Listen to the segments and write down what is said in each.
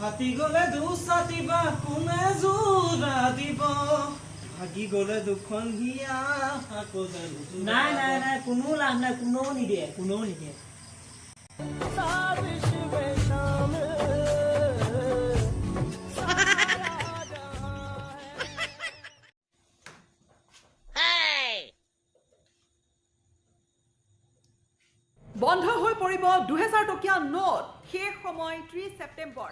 ফাটি গলে দুচাটিবা কোনে যোৰা দিব ভাগি গলে দুখন হিয়া আকৌ নাই নাই নাই কোনো লাভ নাই কোনেও নিদিয়ে কোনেও নিদিয়ে। বন্ধ হৈ পৰিব দুহেজাৰ টকীয়া নোট। শেষ সময় ত্ৰিশ ছেপ্টেম্বৰ।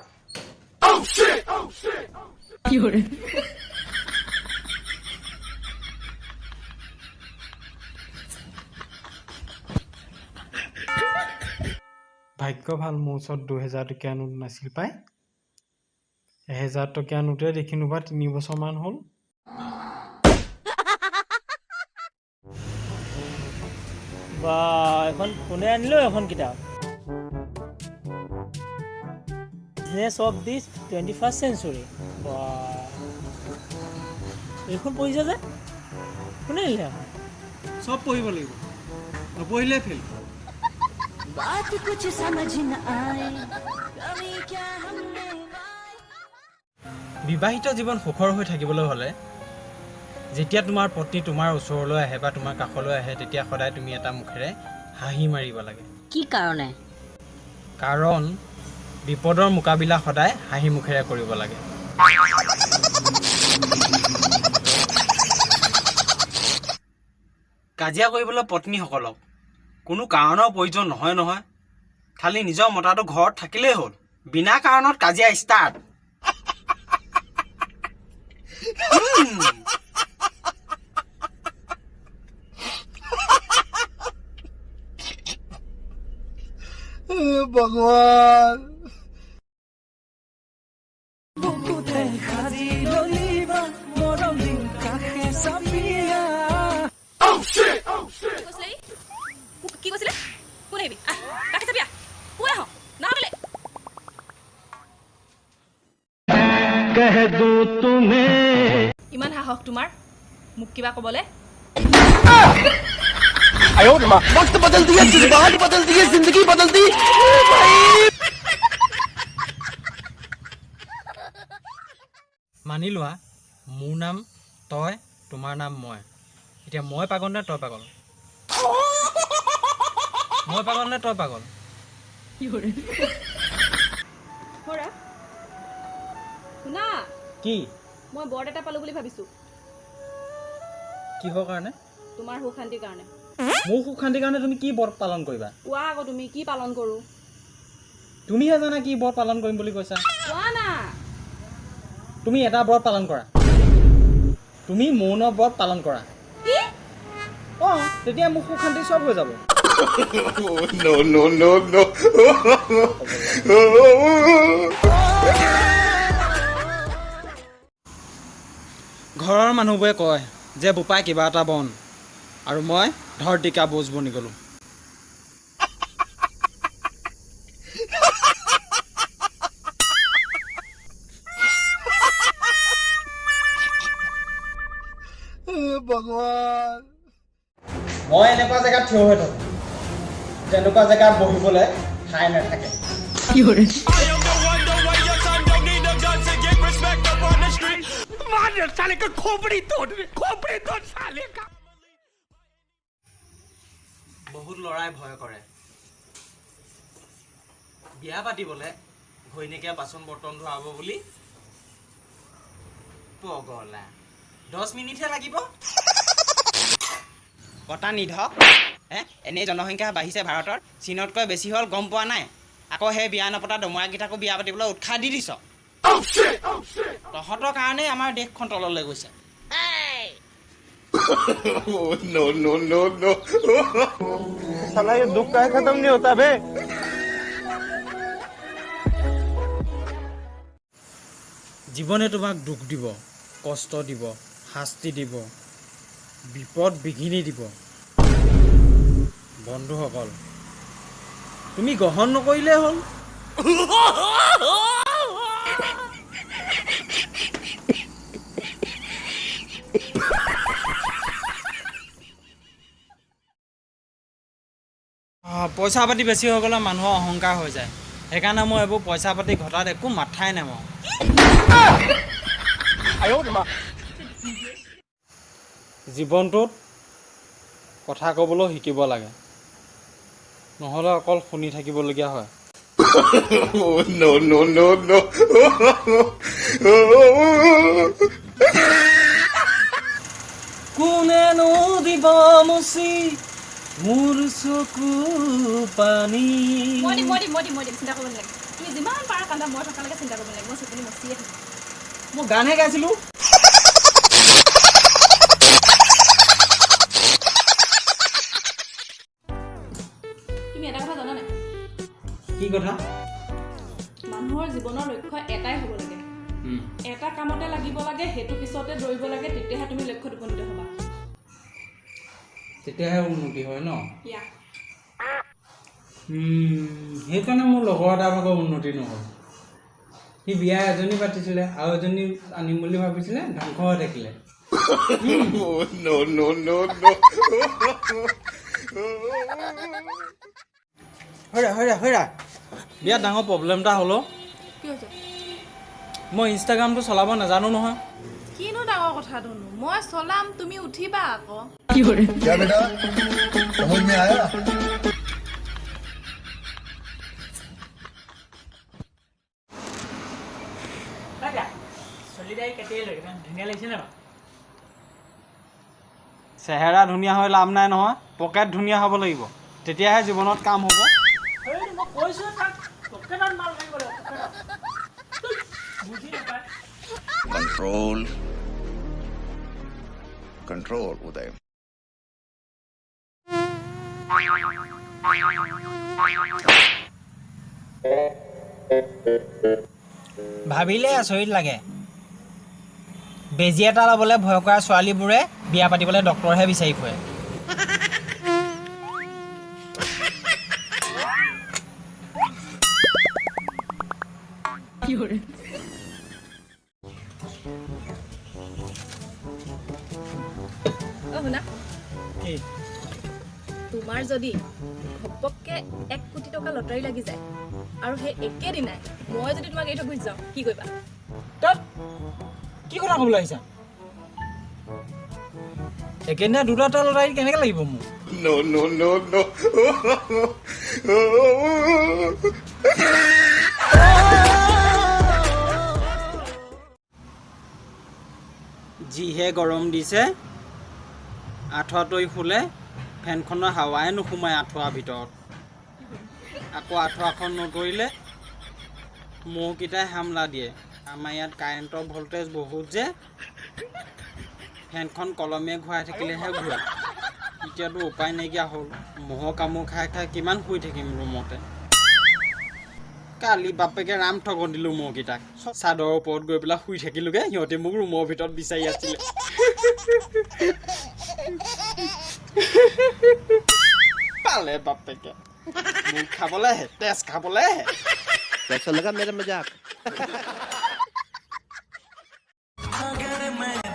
ভাগ্য ভালো মোৰ ওচৰত দুহেজাৰ টকীয়া নোট নাছিল পাই। এহেজাৰ টকীয়া নোটে দেখিনো বা তিনি বছৰমান হ'ল। বা এখন কোনে আনিলো এখন কিতাপ? Business of the twenty first century এইখন পঢ়িছে যে? কোনে আহিলে চব পঢ়িব লাগিব। নপঢ়িলে ফেল বিবাহিত জীৱন সুখৰ হৈ থাকিবলৈ হ'লে যেতিয়া তোমাৰ পত্নী তোমাৰ ওচৰলৈ আহে বা তোমাৰ কাষলৈ আহে তেতিয়া সদায় তুমি এটা মুখেৰে হাঁহি মাৰিব লাগে। কি কাৰণে? কাৰণ বিপদৰ মোকাবিলা সদায় হাঁহি মুখেৰে কৰিব লাগে। কাজিয়া কৰিবলৈ পত্নীসকলক। কোনো কাৰণৰ প্ৰয়োজন নহয় নহয়। খালি নিজৰ মতাটো ঘৰত থাকিলেই হ'ল। বিনা কাৰণত কাজিয়া ষ্টাৰ্ট কি কৈছিলে ইমান সাহস তোমাৰ মোক কিবা কবলে মানি লোৱা। মোৰ নাম তই। তোমাৰ নাম মই। এতিয়া মই পাগল নে তই পাগল? মই পাগল নে তই পাগল? শুনা? কি? মই বৰ্ড এটা পালোঁ বুলি ভাবিছোঁ। কিহৰ কাৰণে? তোমাৰ সুখ শান্তিৰ কাৰণে। মোৰ সুখ শান্তিৰ কাৰণে তুমি কি ব্ৰত পালন কৰিবা? কোৱা আকৌ তুমি কি পালন কৰোঁ? তুমিহে জানা কি ব্ৰত পালন কৰিম বুলি কৈছা। কোৱা না। তুমি এটা ব্ৰত পালন কৰা। তুমি মৌন ব্ৰত পালন কৰা। কি? অঁ তেতিয়া মোৰ সুখ শান্তি চব হৈ যাব। ঘৰৰ মানুহবোৰে কয় যে বোপাই কিবা এটা বন। আৰু মই ধৰতিকা বোজ বনি গ'লোঁ। মই এনেকুৱা জেগাত থিয় হৈ থাকোঁ তেনেকুৱা জেগাত বহিবলৈ ঠাই নাথাকে। বহুত ল'ৰাই ভয় কৰে। বিয়া পাতিবলৈ ঘৈণীয়েকে বাচন বৰ্তন ধোৱাব বুলি পগলা। দহ মিনিটহে লাগিব। কটা নিধক হে এনেই জনসংখ্যা বাঢ়িছে ভাৰতৰ। চীনতকৈ বেছি হ'ল গম পোৱা নাই। আকৌ সেই বিয়া নপতা দমৰাকেইটাকো বিয়া পাতিবলৈ উৎসাহ দি দিছ। তহঁতৰ কাৰণেই আমাৰ দেশখন তললৈ গৈছে। জীৱনে তোমাক দুখ দিব কষ্ট দিব। শাস্তি দিব বিপদ বিঘিনি দিব বন্ধুসকল তুমি গ্ৰহণ নকৰিলেই হ'ল পইচা পাতি বেছি হৈ গ'লে মানুহৰ অহংকাৰ হৈ যায় সেইকাৰণে মই এইবোৰ পইচা পাতি ঘটাত একো মাথাই নামাৰোঁ জীৱনটোত কথা ক'বলৈও শিকিব লাগে। নহ'লে অকল শুনি থাকিবলগীয়া হয়। no, no, no, no. কোনেনো দিব মুচি মোৰ চকু পানী? মই দিম মই দিম মই দিম মই দিম চিন্তা কৰিব নালাগে। তুমি যিমান পাৰা কান্দা মই থকালৈকে চিন্তা কৰিব নালাগে। মই চকুনি মচিয়ে থাকিম। মই গানহে গাইছিলোঁ। কি কথা? মানুহৰ জীৱনৰ লক্ষ্য এটাই হ'ব লাগে। এটা কামতে লাগিব লাগে সেইটো পিছতে দৌৰিব লাগে তেতিয়াহে তুমি লক্ষ্যত উপনীত হ'বা। তেতিয়াহে উন্নতি হয় ন? সেইকাৰণে মোৰ লগৰ এটা ভাগৰ উন্নতি নহ'ল। সি বিয়া এজনী পাতিছিলে আৰু এজনী আনিম বুলি ভাবিছিলে ধ্বংস হৈ থাকিলে। no, no, no, বিৰাট ডাঙৰ প্ৰব্লেম এটা হ'লো। মই ইনষ্টাগ্ৰামটো চলাব নাজানো নহয়। কিনো ডাঙৰ কথাটোনো মই চলাম তুমি উঠিবা আকৌ। চেহেৰা ধুনীয়া হৈ লাভ নাই নহয় পকেট ধুনীয়া হ'ব লাগিব। তেতিয়াহে জীৱনত কাম হ'ব। কৈছো Control. ভাবিলে আচৰিত লাগে। বেজী এটা ল'বলৈ ভয় কৰা ছোৱালীবোৰে বিয়া পাতিবলৈ ডক্তৰহে বিচাৰি ফুৰে। অ শুনা কি তোমাৰ যদি ঘপককে এক কোটি টকা লটাৰী লাগি যায় আৰু সেই একেদিনাই মই যদি তোমাক এৰি থৈ গুচি যাওঁ কি কৰিবা তাত কি কথা ক'বলৈ আহিছা একেদিনাই দুটা এটা লটাৰী কেনেকৈ লাগিব মোক no, no, no, no. যিহে গৰম দিছে আঁঠুৱা তৰি শুলে ফেনখনৰ হাৱাই নোসোমায় আঁঠুৱাৰ ভিতৰত। আকৌ আঁঠুৱাখন নতৰিলে মহকেইটাই হামলা দিয়ে। আমাৰ ইয়াত কাৰেণ্টৰ ভল্টেজ বহুত যে ফেনখন কলমে ঘূৰাই থাকিলেহে ঘূৰাই এতিয়াতো উপায় নাইকিয়া হ'ল। মহৰ কামোৰ খাই খাই কিমান শুই থাকিম ৰুমতে। কালি বাপেকে ৰাম ঠগন দিলোঁ মহকেইটাক চাদৰৰ ওপৰত গৈ পেলাই শুই থাকিলোগে সিহঁতে মোক ৰুমৰ ভিতৰত বিচাৰি আছিলে পালে বাপেকে মোক খাবলৈ আহে তেজ খাবলৈ আহে कैसा लगा मेरा मजाक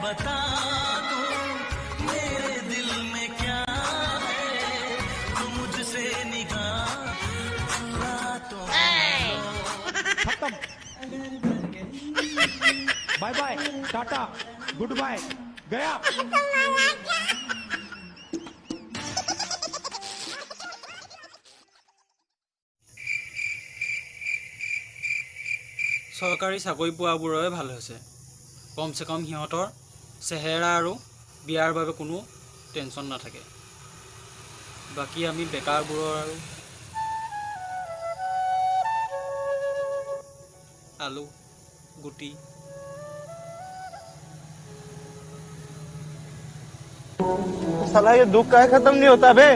bye tata good bye Gaya চৰকাৰী চাকৰি পোৱাবোৰৰে ভালো হৈছে। কমচে কম সিহঁতৰ চেহেৰা আৰু বিয়াৰ বাবে কোনো টেনশ্যন নাথাকে। বাকী আমি বেকাৰবোৰৰ আৰু আলু, গুটি साला ये दुख का खत्म नहीं होता बे